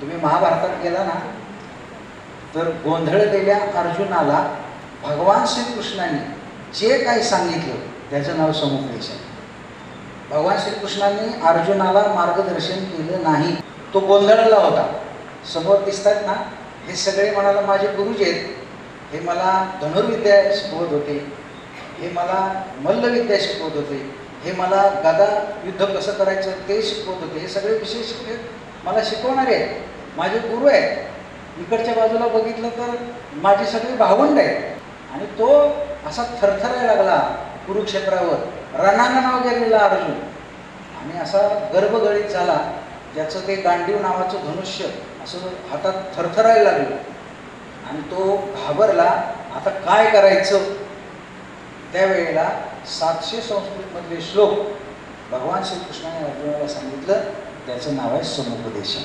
तुम्ही महाभारतात गेला ना तर गोंधळलेल्या अर्जुनाला भगवान श्रीकृष्णाने जे काही सांगितलं त्याचं नाव समुपदेश आहे भगवान श्रीकृष्णांनी अर्जुनाला मार्गदर्शन केलं नाही. तो गोंधळला होता. समोर दिसतात ना हे सगळे म्हणाला माझे गुरुजी आहेत. हे मला धनुर्विद्या शिकवत होते. हे मला मल्लविद्या शिकवत होते. हे मला गदा युद्ध कसं करायचं ते शिकवत होते. हे सगळे विषय शिकले मला शिकवणारे आहेत. माझे गुरु आहेत. इकडच्या बाजूला बघितलं तर माझी सगळे भावंड आहेत. आणि तो असा थरथरायला लागला कुरुक्षेत्रावर. रणानं नाव गेलेला अर्जुन. आणि असा गर्भगळीत झाला ज्याचं ते गांडीव नावाचं धनुष्य असं हातात थरथरायला लागलं. आणि तो घाबरला आता काय करायचं? त्यावेळेला सातशे संस्कृतमधले श्लोक भगवान श्रीकृष्णाने अर्जुनाला त्याचं नाव आहे समुपदेशन.